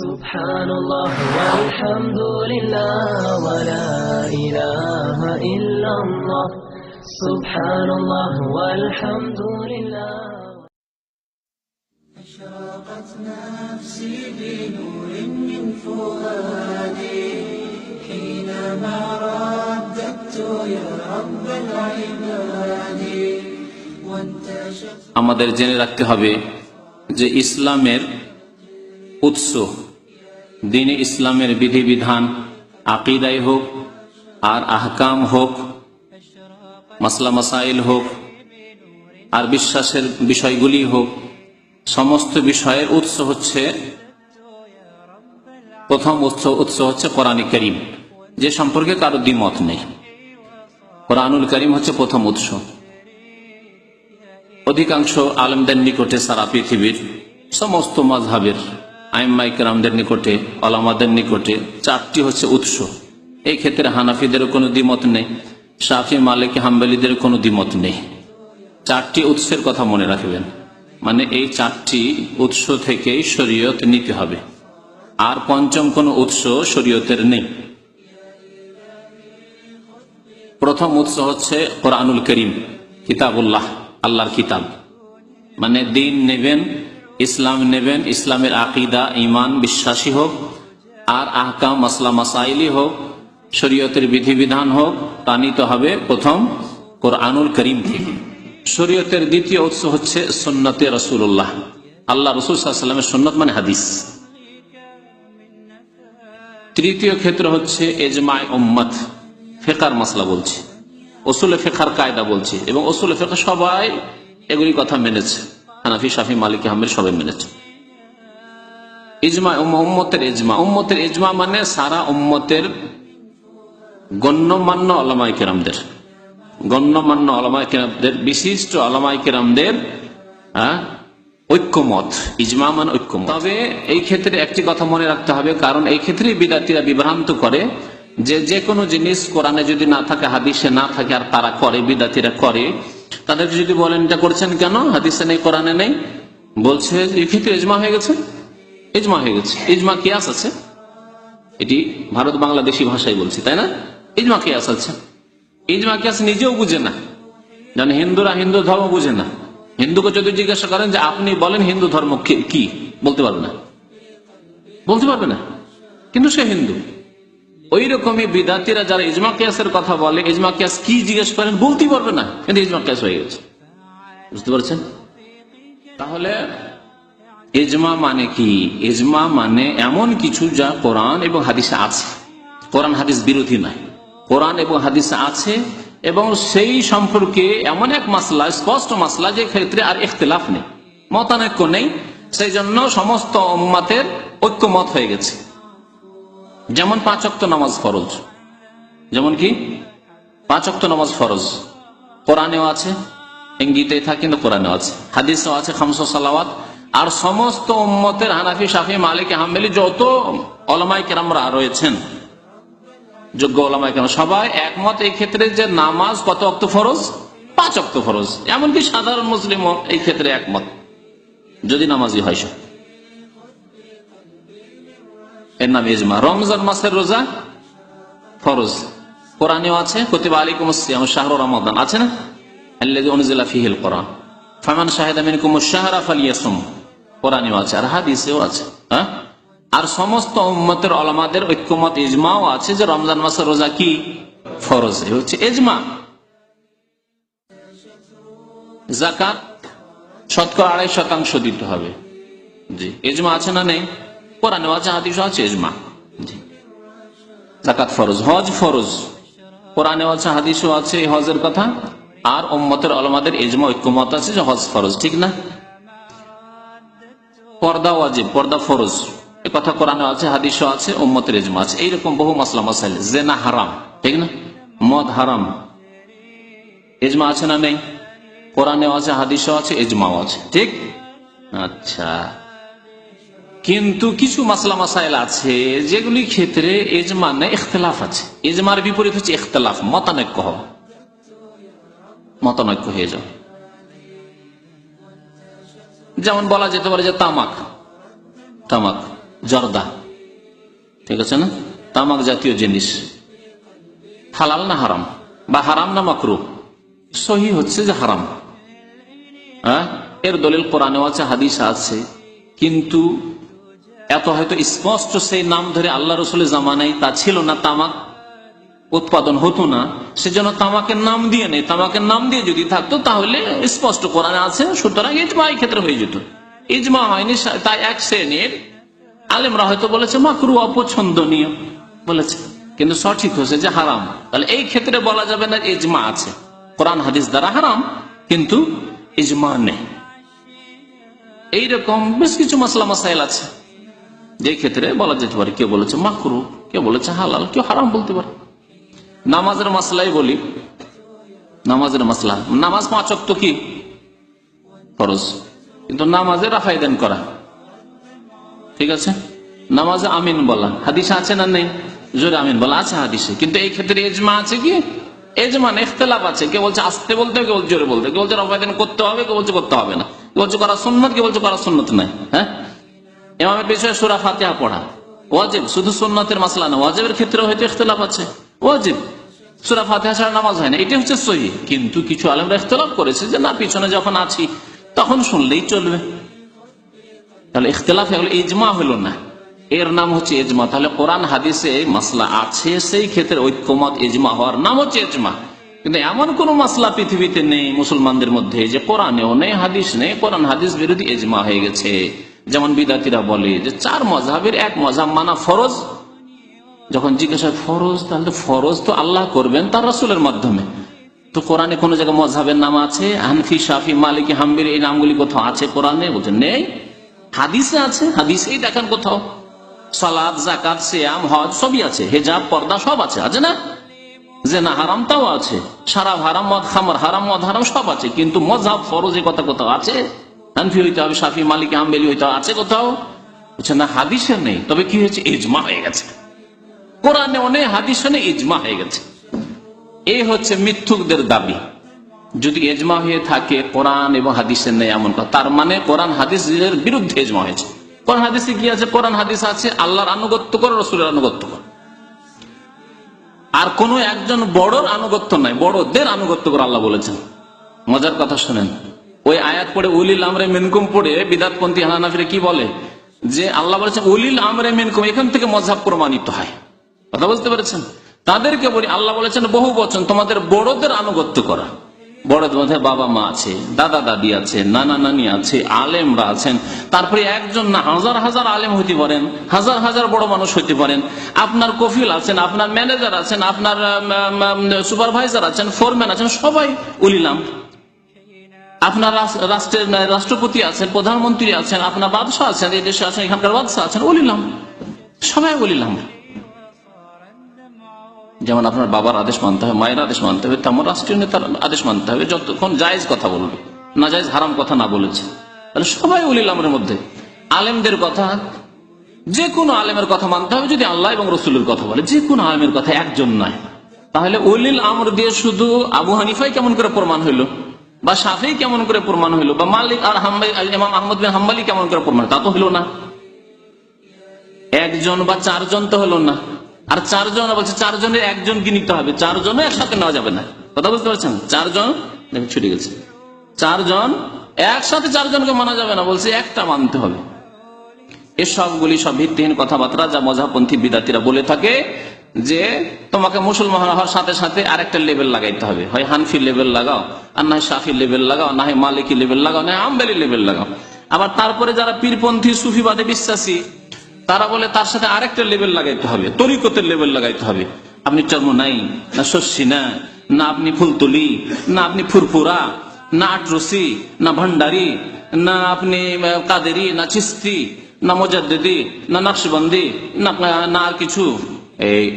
سبحان الله والحمد لله ولا إله إلا الله سبحان الله والحمد لله أشرقت نفسي بنور من فؤادي حينما رددت يا رب العباد وانتشت আমাদের জেনে রাখতে হবে যে ইসলামের উৎস। দিন ইসলামের বিধিবিধান, আকিদাই হোক আর আহকাম হোক, মাসলা মাসাইল হোক আর বিশ্বাসের বিষয়গুলি হোক, সমস্ত বিষয়ের উৎস হচ্ছে, প্রথম উৎস উৎস হচ্ছে কোরআন করিম, যে সম্পর্কে কারও দ্বিমত নেই। কোরআনুল করিম হচ্ছে প্রথম উৎস। অধিকাংশ আলমদের নিকটে সারা পৃথিবীর সমস্ত মজহাবের আইমাইকরামদের নিকটে আলামাদের নিকটে চারটি হচ্ছে উৎস। এই ক্ষেত্রে হানাফিদের কোনো দ্বিমত নেই, শাফি, মালিক, হাম্বেলিদের কোনো দ্বিমত নেই। চারটি উৎসের কথা মনে রাখবেন। মানে এই চারটি উৎস থেকেই শরীয়ত নিতে হবে। আর পঞ্চম কোন উৎস শরীয়তের নেই। প্রথম উৎস হচ্ছে কোরআনুল করিম, কিতাবুল্লাহ, আল্লাহর কিতাব। মানে দিন নেবেন ইসলাম নেবেন, ইসলামের আকিদা ইমান বিশ্বাসী হোক, আর আহকাম, মাসলা, মাসাইলি হোক, শরীয়তের বিধিবিধান হোক, তা নিতে হবে প্রথম কোরআনুল করিম থেকে। শরীয়তের দ্বিতীয় উৎস হচ্ছে সুন্নতে রসুল্লাহ আল্লাহ রসুল সাল্লামের সুন্নত মানে হাদিস। তৃতীয় ক্ষেত্র হচ্ছে এজমায় উম্মত, ফেকার মাসলা বলছে। ওসুলে ফেকার কায়দা বলছে এবং ওসুলে ফেকার সবাই এগুলি কথা মেনেছে। হানাফি শাফি মালিক আহমেদ সবাই মেনেছে। ইজমা উম্মতের ইজমা। উম্মতের ইজমা মানে সারা উম্মতের গণ্যমান্য আলামাই কেরামদের। গণ্যমান্য আলামাই কেরামদের বিশিষ্ট আলামাই কেরামদের হ্যাঁ, ঐক্যমত। ইজমা মানে ঐক্যমত। তবে এই ক্ষেত্রে একটি কথা মনে রাখতে হবে কারণ এই ক্ষেত্রে বিদ্যার্থীরা বিভ্রান্ত করে যে যে কোনো জিনিস কোরআনে যদি না থাকে হাদিসে না থাকে আর তারা করে বিদ্যার্থীরা করে তাদেরকে যদি বলেন, এটা করছেন কেন? হাদিসে নেই, কোরআনে নেই? বলছে ক্ষেত্রে ইজমা হয়ে গেছে। ইজমা হয়ে গেছে। ইজমা কিয়াস আছে। এটি ভারত বাংলাদেশি ভাষায় বলছি, তাই না? ইজমা কিয়াস আছে। ইজমা কিয়াস নিজেও বুঝে না। যেন হিন্দুরা হিন্দু ধর্ম বুঝে না। হিন্দুকে যদি জিজ্ঞাসা করেন যে, আপনি বলেন হিন্দু ধর্ম কি? বলতে পারবে না। বলতে পারবে না। কিন্তু সে হিন্দু। ওই রকমই বিদাতিরা যারা ইজমা কিয়াসের কথা বলে, ইজমা কিয়াস কি জিজ্ঞেস করেন, বলতেই পারবে না। কিন্তু ইজমা কিয়াস হয়ে গেছে। বুঝতে পারছেন? তাহলে ইজমা মানে কি? ইজমা মানে এমন কিছু যা কোরআন এবং হাদিসে আছে। কোরআন হাদিস বিরোধী নাই কোরআন এবং হাদিসে আছে এবং সেই সম্পর্কে এমন এক মাসলা, স্পষ্ট মাসলা, যে ক্ষেত্রে আর ইখতলাফ নেই। মতানৈক্য নেই। সেই জন্য সমস্ত উম্মাতের ঐক্যমত হয়ে গেছে। যেমন পাঁচ অক্ত নামাজ ফরজ। যেমন কি? পাঁচ অক্ত নামাজ ফরজ। কোরআনেও আছে ইঙ্গিতে থাকে, কিন্তু কোরআনেও আছে। হাদিসেও আছে, খামস সালাওয়াত। আর সমস্ত উম্মতের হানাফি, শাফি, মালিক, হাম্বেলি, যত অলমাই কেরামরা রয়েছেন, যোগ্য ওলামাই কেন সবাই একমত এই ক্ষেত্রে যে নামাজ কত অক্ত ফরজ? পাঁচ অক্ত ফরজ। এমনকি সাধারণ মুসলিমও এই ক্ষেত্রে একমত। যদি নামাজি হয় সে। এর নাম ইজমা রমজান মাসের রোজা ফরজ। কোরআনেও আছে, কতিবা আলিকুম শাহর রমাদান। আছে না? হ্যাঁ? যে রমজান মাসের রোজা কি? ফরজ। হচ্ছে ইজমা। জাকাত আড়াই শতাংশ দিতে হবে। জি এজমা আছে না নেই? কোরআনে আছে, হাদিস আছে, ইজমা। জাকাত ফরজ, হজ ফরজ। কোরআনে আছে, হাদিসও আছে হজের কথা। আর উম্মতের আলমাদের ইজমা, ঐক্যমত আছে যে হজ ফরজ, ঠিক না? পর্দা পর্দা ফরজ। এ কথা কোরআনে আছে আছে, উম্মতের ইজমা আছে। এইরকম বহু মাসলা মাসাইল জেনা হারাম, ঠিক না? মদ হারাম। ইজমা আছে না নেই? কোরআনেও আছে, হাদিসও আছে, ইজমাও আছে, ঠিক? আচ্ছা। কিন্তু কিছু মাসলা মাসাইল আছে, যেগুলি ক্ষেত্রে এজমা নেই ইখতলাফ আছে। এজমার বিপরীত হচ্ছে ইখতলাফ, মতানৈক্য হওয়া মতানৈক্য হয়ে যাও যেমন বলা যেতে পারে যে তামাক তামাক, জর্দা, ঠিক আছে না? তামাক জাতীয় জিনিস। হালাল না হারাম? বা হারাম না মাকরু? সহি হচ্ছে যে হারাম। হ্যাঁ? এর দলিল কোরআনেও আছে, হাদিস আছে। কিন্তু এত হয়তো স্পষ্ট সেই নাম ধরে আল্লাহ রসুলের জামানায় তা ছিল না, তামাক উৎপাদন হতো না। সেজন্য তামাকের নাম দিয়ে নেই। তামাকের নাম দিয়ে যদি থাকতো, তাহলে স্পষ্ট কোরআনে আছে, সুতরাং ইজমা এই ক্ষেত্রে হয়ে যেত। ইজমা হয়নি তাই এক শ্রেণির আলেমরা হয়তো বলেছে, মাকরু অপছন্দনীয়। বলেছে। কিন্তু সঠিক হয়েছে যে হারাম। তাহলে এই ক্ষেত্রে বলা যাবে না ইজমা আছে। কোরআন, হাদিস দ্বারা হারাম, কিন্তু ইজমা নেই। এইরকম বেশ কিছু মশলা মাসাইল আছে। যে ক্ষেত্রে বলা যেতে পারে, কেউ বলেছে মাকরু, কেউ বলেছে হালাল, কেউ হারাম বলতে পারে। নামাজের মাসলাই বলি, নামাজের মাসলা। নামাজ পাঁচ অক্ত কি? ফরজ। কিন্তু নামাজে রাফাই দেন করা। ঠিক আছে? নামাজে আমিন বলা। হাদিসে আছে না নেই? জোরে আমিন বলা। আছে হাদিসে। কিন্তু এই ক্ষেত্রে এজমা আছে কি? এজমান ইখতলাফ আছে। কেউ বলছে আসতে বলতে কেউ বলছে জোরে বলতে। কেউ বলছে রাফাই করতে হবে, কেউ বলছে করতে হবে না। কেউ বলছে করা সুন্নত, কেউ বলছে করা সুন্নত নাই। হ্যাঁ? ইমামের পিছনে সুরা ফাতিহা পড়া। ওয়াজিব, শুধু সুন্নতের মাসলা না, ওয়াজিবের ক্ষেত্রে হয়তো ইখতলাফ আছে। ওয়াজিব, সুরা ফাতিহা ছাড়া নামাজ হয় না এটা হচ্ছে সহি। কিন্তু কিছু আলেমরা ইখতলাফ করেছে যে, না, পিছনে যখন আছি, তখন শুনলেই চলবে। তাহলে ইখতলাফ এগুলো ইজমা হলো না। এর নাম হচ্ছে এজমা তাহলে কোরআন, হাদিসে মাসলা আছে, সেই ক্ষেত্রে ঐক্যমত এজমা হওয়ার নাম হচ্ছে এজমা কিন্তু এমন কোন মাসলা পৃথিবীতে নেই মুসলমানদের মধ্যে যে, কোরআনেও নেই, হাদিস নেই। কোরআন, হাদিস বিরোধী এজমা হয়ে গেছে। যেমন বিদাতিরা বলে যে চার মজাবের এক মজাব মানা ফরজ। যখন জিজ্ঞাসা ফরজ? তাহলে ফরজ তো আল্লাহ করবেন তার রাসুলের মাধ্যমে। তো কোরআনে কোন জায়গায় মজাবের নাম আছে? হানফি, শাফি, মালিকি হাম্বির এই নামগুলি কোথাও আছে কোরআনে? বলছে, নেই। হাদিসে আছে, হাদিসেই দেখেন কোথাও। সালাদ জাকাত সিয়াম, হজ সবই আছে। হেজাব, পর্দা সব আছে। আছে না? যে না হারাম তাও আছে। সারা হারাম, মদ খামার হারাম, মদ হারাম সব আছে। কিন্তু মজাব ফরজ এ কথা কোথাও আছে? হানফি হইতে হবে, শাফি, মালিক আহমেলি হইতে আছে কোথাও? না, হাদিসে নেই। তবে কি হয়েছে? ইজমা হয়ে গেছে। কোরআনে অনেক হাদিসে নেই, ইজমা হয়ে গেছে। এই হচ্ছে মিথ্যুকদের দাবি। যদি এজমা হয়ে থাকে, কোরআন এবং হাদিসের নেই এমন কথা। তার মানে কোরআন হাদিসের বিরুদ্ধে এজমা হয়েছে। কোরআন, হাদিসে কি আছে? কোরআন, হাদিস আছে, আল্লাহর আনুগত্য করো, রসুলের আনুগত্য করো। আর কোন একজন বড়র আনুগত্য নাই, বড়দের আনুগত্য করে, আল্লাহ বলেছেন। মজার কথা শুনেন। ওই আয়াত পড়ে উলিল আমরে মিনকুম পড়ে বিদাতপন্থী হানাফিরে কি বলে? যে আল্লাহ বলেছেন, উলিল আমরে মিনকুম, এখান থেকে মজাব প্রমাণিত হয়। কথা বুঝতে পেরেছেন? তাদেরকে বলি, আল্লাহ বলেছেন, বহু বচন, তোমাদের বড়দের আনুগত্য করা। বড়দের মধ্যে বাবা মা আছে, দাদা দাদি আছে, নানা নানি আছে, আলেমরা আছেন। তারপরে একজন না, হাজার হাজার আলেম হইতে পারেন, হাজার হাজার বড় মানুষ হইতে পারেন। আপনার কফিল আছেন, আপনার ম্যানেজার আছেন, আপনার সুপারভাইজার আছেন, ফোরম্যান আছেন, সবাই উলিলাম আপনার রাষ্ট্রের রাষ্ট্রপতি আছেন, প্রধানমন্ত্রী আছেন, আপনার বাদশাহ আছেন, এই দেশে আছেন, এখানকার বাদশাহ আছেন বলিলাম সবাই বলিলাম যেমন আপনার বাবার আদেশ মানতে হবে, মায়ের আদেশ মানতে হবে, তেমন রাষ্ট্রীয় নেতার আদেশ মানতে হবে, যতক্ষণ জায়েজ কথা বলবে, না জায়েজ হারাম কথা না বলেছে। তাহলে সবাই উলিল আমরের মধ্যে। আলেমদের কথা যে কোনো আলেমের কথা মানতে হবে, যদি আল্লাহ এবং রসুলের কথা বলে যে কোনো আলেমের কথা একজন নয় তাহলে অলিল আমর দিয়ে শুধু আবু হানিফাই কেমন করে প্রমাণ হইল? বা সাফি কেমন করে প্রমাণ হইল? বা মালিক আর ইমাম আহমদ বিন হাম্বালি কেমন করে প্রমাণ তা তো হইল না। একজন বা চারজন তো হলো না। আর চারজন বলছে, চারজনের একজনকে নিতে হবে। চারজনও একসাথে নেওয়া যাবে না। কথা বুঝতে পারছেন? চারজন দেখো ছুটে গেছে। চারজন একসাথে চারজনকে মানা যাবে না। বলছে, একটা মানতে হবে। এসবগুলি সব ভিত্তিহীন কথাবার্তা যা মজাপন্থী বিদাতিরা বলে থাকে। যে তোমাকে মুসলমান হওয়ার সাথে সাথে আরেকটা লেভেল লাগাইতে হবে। হয় হানফি লেভেল লাগাও, আর না হয় শাফি লেভেল লাগাও, না হয় মালিকি লেভেল লাগাও, না আম্বেলি লেভেল লাগাও। আবার তারপরে যারা পীরপন্থী, সুফিবাদে বিশ্বাসী, তারা বলে তার সাথে আরেকটা লেভেল লাগাইতে হবে, তরিকতের লেভেল লাগাইতে হবে। আপনি চর্ম নাই না শস্যি না না আপনি ফুলতুলি, না আপনি ফুরফুরা, না আটরসি, না ভান্ডারি, না আপনি কাদেরি, না চিস্তি, না মোজাদ্দি না নকশবন্দি না আর কিছু।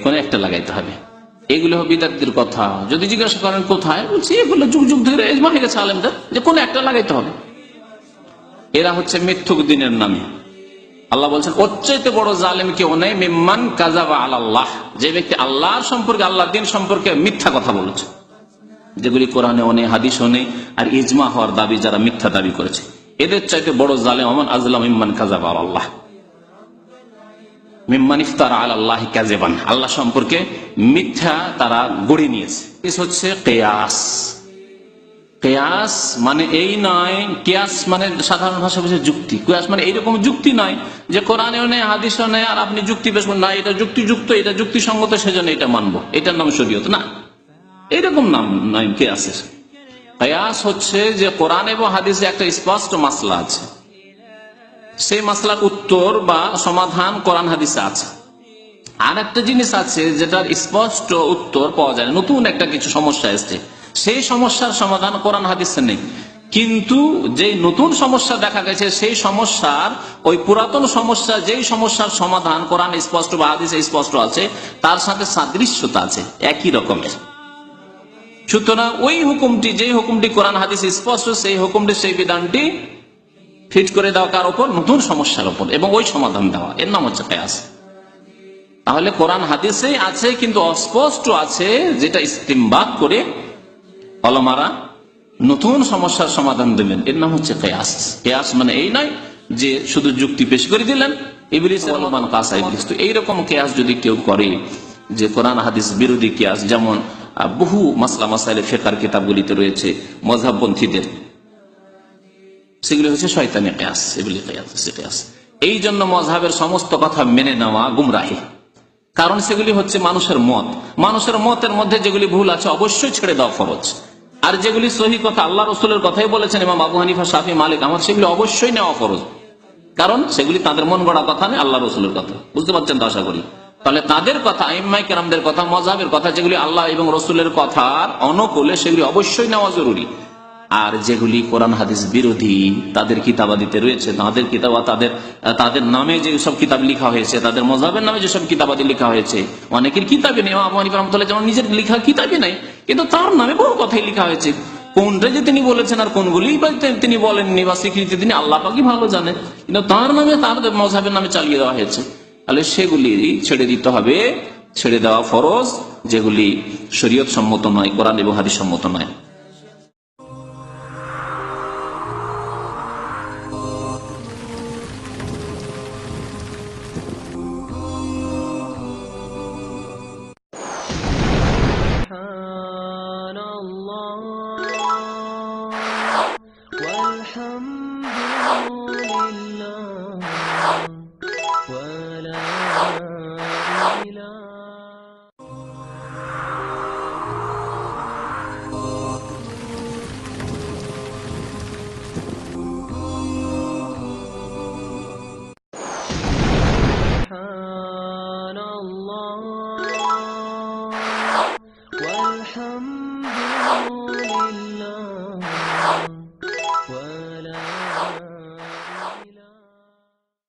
কোন একটা লাগাইতে হবে। এগুলো বিদ্যার্থীর কথা। যদি জিজ্ঞাসা করেন, কোথায়? বলছি, এগুলো যুগ যুগ ধরে এজমা গেছে আলেমদের, যে কোনো একটা লাগাইতে হবে। এরা হচ্ছে মিথ্যুক দিনের নামে। আল্লাহ বলছেন, ওর চাইতে বড় জালেম কেউ নেই, মিম্মান কাজাবা আল্লাহ যে ব্যক্তি আল্লাহর সম্পর্কে আল্লাহ দিন সম্পর্কে মিথ্যা কথা বলেছে। যেগুলি কোরআনে অনেক হাদিস নেই, আর ইজমা হওয়ার দাবি যারা মিথ্যা দাবি করেছে। এদের চাইতে বড় জালেম, আমান আজলাম ইম্মান কাজাবা আল্লাহ আল্লাহ কাজেবান আল্লাহ সম্পর্কে মিথ্যা তারা গড়ে নিয়েছে। হচ্ছে কেয়াস। কেয়াস মানে এই নয়, কেয়াস মানে সাধারণ ভাষা বলছে যুক্তি। কেয়াস মানে এইরকম যুক্তি নয় যে কোরআনেও নেই, হাদিসও নেই, আর আপনি যুক্তি করুন, না, এটা যুক্তিযুক্ত, এটা যুক্তিসঙ্গত, সেজন্য এটা মানব। এটার নাম শরীয়ত, না? এইরকম নাম নয় কেয়াসের। কেয়াস হচ্ছে যে কোরআন এবং হাদিসে একটা স্পষ্ট মাসলা আছে। সেই মাসলার উত্তর বা সমাধান কোরআন হাদিসে আছে। আর একটা জিনিস আছে যেটার স্পষ্ট উত্তর পাওয়া যায় নতুন একটা কিছু সমস্যা এসছে। সেই সমস্যার সমাধান কোরআন হাদিসে নেই। কিন্তু যে নতুন সমস্যা দেখা গেছে, সেই সমস্যার, ওই পুরাতন সমস্যা, যেই সমস্যার সমাধান কোরআন স্পষ্ট বা হাদিসে স্পষ্ট আছে, তার সাথে সাদৃশ্যতা আছে, একই রকমের। সুতরাং ওই হুকুমটি যে হুকুমটি কোরআন হাদিস স্পষ্ট, সেই হুকুমটি, সেই বিধানটি ফিট করে দেওয়া কার ওপর নতুন সমস্যার ওপর এবং ওই সমাধান দেওয়া। এর নাম হচ্ছে কেয়াস। তাহলে কোরআন হাদিসে আছে, কিন্তু অস্পষ্ট আছে যেটা ইস্তিমবাদ করে অলমারা নতুন সমস্যার সমাধান দিলেন। এর নাম হচ্ছে কেয়াস। কেয়াস মানে এই নয় যে শুধু যুক্তি পেশ করে দিলেন। এইরকম কেয়াস যদি কেউ করে, যে কোরআন হাদিস বিরোধী কেয়াস, যেমন বহু মাসলা মাসাইলে ফেকার কিতাবগুলিতে রয়েছে মজাবপন্থীদের সেগুলি হচ্ছে শয়তানি কেয়াস, এগুলি কেয়াস এই জন্য মজহাবের সমস্ত কথা মেনে নেওয়া গুমরাহি। কারণ সেগুলি হচ্ছে মানুষের মত। মানুষের মতের মধ্যে যেগুলি ভুল আছে অবশ্যই ছেড়ে দেওয়া ফরজ। আর যেগুলি সহি কথা আল্লাহ রসুলের কথাই বলেছেন, ইমাম আবু হানিফা, শাফি, মালিক আমার সেগুলি অবশ্যই নেওয়া ফরজ। কারণ সেগুলি তাদের মন গড়া কথা নেই আল্লাহ রসুলের কথা। বুঝতে পারছেন তো আশা করি? তাহলে তাদের কথা ইম্মাই কেরামদের কথা মজাবের কথা, যেগুলি আল্লাহ এবং রসুলের কথার অনুকূলে সেগুলি অবশ্যই নেওয়া জরুরি। আর যেগুলি কোরআন, হাদিস বিরোধী, তাদের কিতাবাদিতে রয়েছে। তাদের কিতাবা, তাদের তাদের নামে যে সব কিতাব লেখা হয়েছে, তাদের মজাবের নামে যেসব কিতাবাদি লেখা হয়েছে, অনেকের কিতাবে নেই। হানিফা রহমতুল্লাহ যেমন নিজের লেখা কিতাবই নাই, কিন্তু তার নামে বহু কথাই লেখা হয়েছে। কোনটা যে তিনি বলেছেন আর কোনগুলি তিনি বলেননি বা স্বীকৃতি তিনি আল্লাহ পাকি ভালো জানেন কিন্তু তার নামে, তার মজাবের নামে চালিয়ে দেওয়া হয়েছে। তাহলে সেগুলি ছেড়ে দিতে হবে। ছেড়ে দেওয়া ফরজ, যেগুলি শরীয়ত সম্মত নয়, কোরআন এবং হাদিস সম্মত নয়।